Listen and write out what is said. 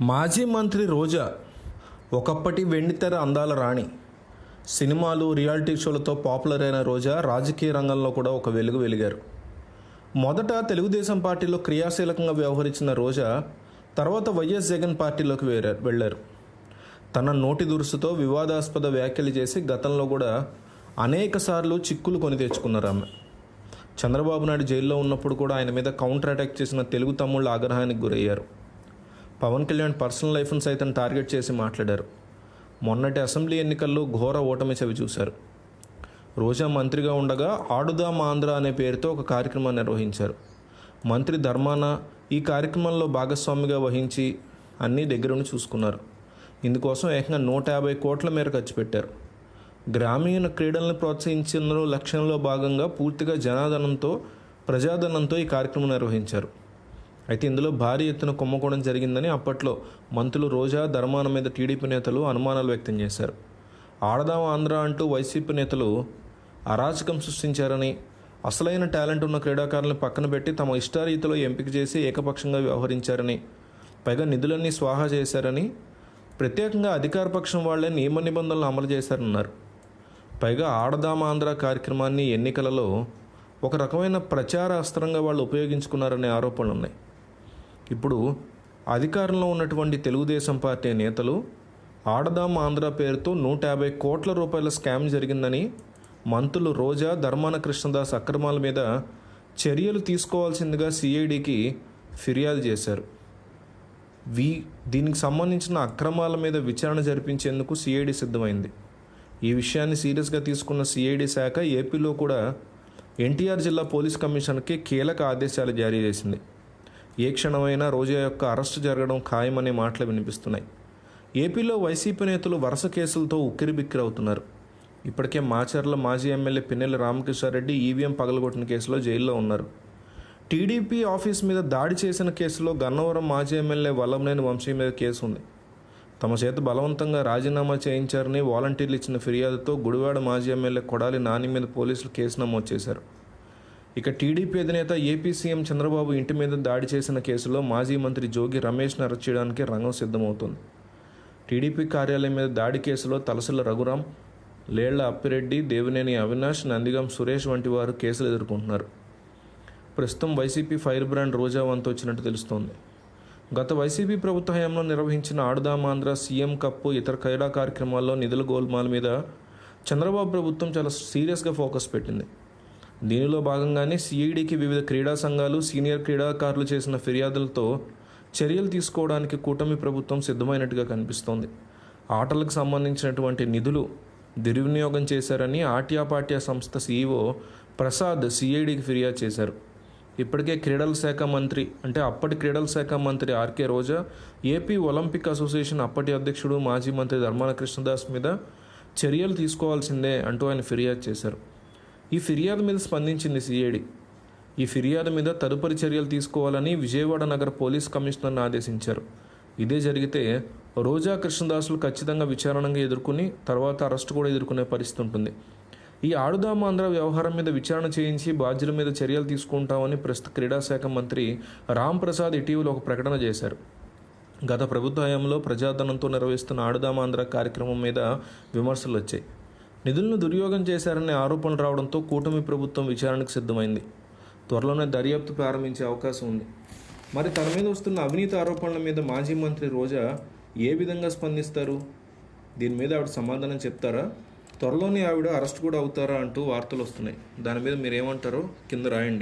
మాజీ మంత్రి రోజా ఒకప్పటి వెండితెర అందాల రాణి. సినిమాలు రియాలిటీ షోలతో పాపులర్ అయిన రోజా రాజకీయ రంగంలో కూడా ఒక వెలుగు వెలిగారు. మొదట తెలుగుదేశం పార్టీలో క్రియాశీలకంగా వ్యవహరించిన రోజా తర్వాత వైఎస్ జగన్ పార్టీలోకి వేరారు వెళ్ళారు. తన నోటి దురుసుతో వివాదాస్పద వ్యాఖ్యలు చేసి గతంలో కూడా అనేక సార్లు చిక్కులు కొని తెచ్చుకున్నారు ఆమె. చంద్రబాబు నాయుడు జైల్లో ఉన్నప్పుడు కూడా ఆయన మీద కౌంటర్ అటాక్ చేసిన తెలుగు తమ్ముళ్ళ ఆగ్రహానికి గురయ్యారు. పవన్ కళ్యాణ్ పర్సనల్ లైఫ్ను సైతం టార్గెట్ చేసి మాట్లాడారు. మొన్నటి అసెంబ్లీ ఎన్నికల్లో ఘోర ఓటమి చవి చూశారు. రోజా మంత్రిగా ఉండగా ఆడుదాం ఆంధ్ర అనే పేరుతో ఒక కార్యక్రమాన్ని నిర్వహించారు. మంత్రి ధర్మాన ఈ కార్యక్రమంలో భాగస్వామిగా వహించి అన్నీ దగ్గరుండి చూసుకున్నారు. ఇందుకోసం ఏకంగా నూట యాభై కోట్ల మేర ఖర్చు పెట్టారు. గ్రామీణ క్రీడలను ప్రోత్సహించిన లక్ష్యంలో భాగంగా పూర్తిగా జనాదనంతో ప్రజాధనంతో ఈ కార్యక్రమం నిర్వహించారు. అయితే ఇందులో భారీ ఎత్తున కుమ్మకోణం జరిగిందని అప్పట్లో మంత్రులు రోజా ధర్మాన మీద టీడీపీ నేతలు అనుమానాలు వ్యక్తం చేశారు. ఆడదాం ఆంధ్ర అంటూ వైసీపీ నేతలు అరాచకం సృష్టించారని అసలైన టాలెంట్ ఉన్న క్రీడాకారులను పక్కన పెట్టి తమ ఇష్టారీతిలో ఎంపిక చేసి ఏకపక్షంగా వ్యవహరించారని పైగా నిధులన్నీ స్వాహా చేశారని ప్రత్యేకంగా అధికారపక్షం వాళ్ళే నియమ నిబంధనలు అమలు చేశారన్నారు. పైగా ఆడదామ ఆంధ్ర కార్యక్రమాన్ని ఎన్నికలలో ఒక రకమైన ప్రచార అస్త్రంగా వాళ్ళు ఉపయోగించుకున్నారనే ఆరోపణలు ఉన్నాయి ఇప్పుడు అధికారంలో ఉన్నటువంటి తెలుగుదేశం పార్టీ నేతలు ఆడదాం ఆంధ్ర పేరుతో నూట యాభై కోట్ల రూపాయల స్కామ్ జరిగిందని మంత్రులు రోజా ధర్మాన కృష్ణదాస్ అక్రమాల మీద చర్యలు తీసుకోవాల్సిందిగా సిఐడికి ఫిర్యాదు చేశారు. వీ దీనికి సంబంధించిన అక్రమాల మీద విచారణ జరిపించేందుకు సిఐడి సిద్ధమైంది. ఈ విషయాన్ని సీరియస్గా తీసుకున్న సిఐడి శాఖ ఏపీలో కూడా ఎన్టీఆర్ జిల్లా పోలీస్ కమిషన్కి కీలక ఆదేశాలు జారీ చేసింది. ఏ క్షణమైనా రోజా యొక్క అరెస్టు జరగడం ఖాయమనే మాటలు వినిపిస్తున్నాయి. ఏపీలో వైసీపీ నేతలు వరుస కేసులతో ఉక్కిరిబిక్కిరి అవుతున్నారు ఇప్పటికే మాచర్ల మాజీ ఎమ్మెల్యే పిన్నెల రామకృష్ణారెడ్డి ఈవీఎం పగలగొట్టిన కేసులో జైల్లో ఉన్నారు. టీడీపీ ఆఫీస్ మీద దాడి చేసిన కేసులో గన్నవరం మాజీ ఎమ్మెల్యే వల్లంనేని వంశీ మీద కేసు ఉంది తమ చేత బలవంతంగా రాజీనామా చేయించారని వాలంటీర్లు ఇచ్చిన ఫిర్యాదుతో గుడివాడ మాజీ ఎమ్మెల్యే కొడాలి నాని మీద పోలీసులు కేసు నమోదు చేశారు. ఇక టీడీపీ అధినేత ఏపీ సీఎం చంద్రబాబు ఇంటి మీద దాడి చేసిన కేసులో మాజీ మంత్రి జోగి రమేష్ను అరెస్ట్ చేయడానికి రంగం సిద్ధమవుతోంది. టీడీపీ కార్యాలయం మీద దాడి కేసులో తలసిల రఘురాం లేళ్ళ అప్పిరెడ్డి దేవినేని అవినాష్ నందిగం సురేష్ వంటి వారు కేసులు ఎదుర్కొంటున్నారు. ప్రస్తుతం వైసీపీ ఫైర్ బ్రాండ్ రోజా వంతు వచ్చినట్టు తెలుస్తోంది. గత వైసీపీ ప్రభుత్వ హయాంలో నిర్వహించిన ఆడుదామాంధ్ర సీఎం కప్పు ఇతర క్రీడా కార్యక్రమాల్లో నిధుల గోల్మాల మీద చంద్రబాబు ప్రభుత్వం చాలా సీరియస్గా ఫోకస్ పెట్టింది. దీనిలో భాగంగానే సిఐడికి వివిధ క్రీడా సంఘాలు సీనియర్ క్రీడాకారులు చేసిన ఫిర్యాదులతో చర్యలు తీసుకోవడానికి కూటమి ప్రభుత్వం సిద్ధమైనట్టుగా కనిపిస్తోంది. ఆటలకు సంబంధించినటువంటి నిధులు దుర్వినియోగం చేశారని ఆట్యాపాట్యా సంస్థ సీఈఓ ప్రసాద్ సిఐడికి ఫిర్యాదు చేశారు. ఇప్పటికే క్రీడల శాఖ మంత్రి అంటే అప్పటి క్రీడల శాఖ మంత్రి RK Roja AP Olympic association అప్పటి అధ్యక్షుడు మాజీ మంత్రి ధర్మాన కృష్ణదాస్ మీద చర్యలు తీసుకోవాల్సిందే అంటూ ఆయన ఫిర్యాదు చేశారు. ఈ ఫిర్యాదు మీద స్పందించింది సిఐడి. ఈ ఫిర్యాదు మీద తదుపరి చర్యలు తీసుకోవాలని విజయవాడ నగర పోలీస్ కమిషనర్ను ఆదేశించారు. ఇదే జరిగితే రోజా కృష్ణదాసులు ఖచ్చితంగా విచారణగా ఎదుర్కొని తర్వాత అరెస్టు కూడా ఎదుర్కొనే పరిస్థితి ఉంటుంది. ఈ ఆడుదామ ఆంధ్ర వ్యవహారం మీద విచారణ చేయించి బాధ్యుల మీద చర్యలు తీసుకుంటామని ప్రస్తుత క్రీడా శాఖ మంత్రి రామ్ ప్రసాద్ ఇటీవల ఒక ప్రకటన చేశారు. గత ప్రభుత్వ హయాంలో ప్రజాధనంతో నిర్వహిస్తున్న ఆడుదామాంధ్ర కార్యక్రమం మీద విమర్శలు వచ్చాయి. నిధులను దుర్యోగం చేశారనే ఆరోపణలు రావడంతో కూటమి ప్రభుత్వం విచారణకు సిద్ధమైంది. త్వరలోనే దర్యాప్తు ప్రారంభించే అవకాశం ఉంది. మరి తన మీద వస్తున్న అవినీతి ఆరోపణల మీద మాజీ మంత్రి రోజా ఏ విధంగా స్పందిస్తారు? దీని మీద ఆవిడ సమాధానం చెప్తారా? త్వరలోనే ఆవిడ అరెస్ట్ కూడా అవుతారా అంటూ వార్తలు వస్తున్నాయి. దాని మీద మీరు ఏమంటారో కింద రాయండి.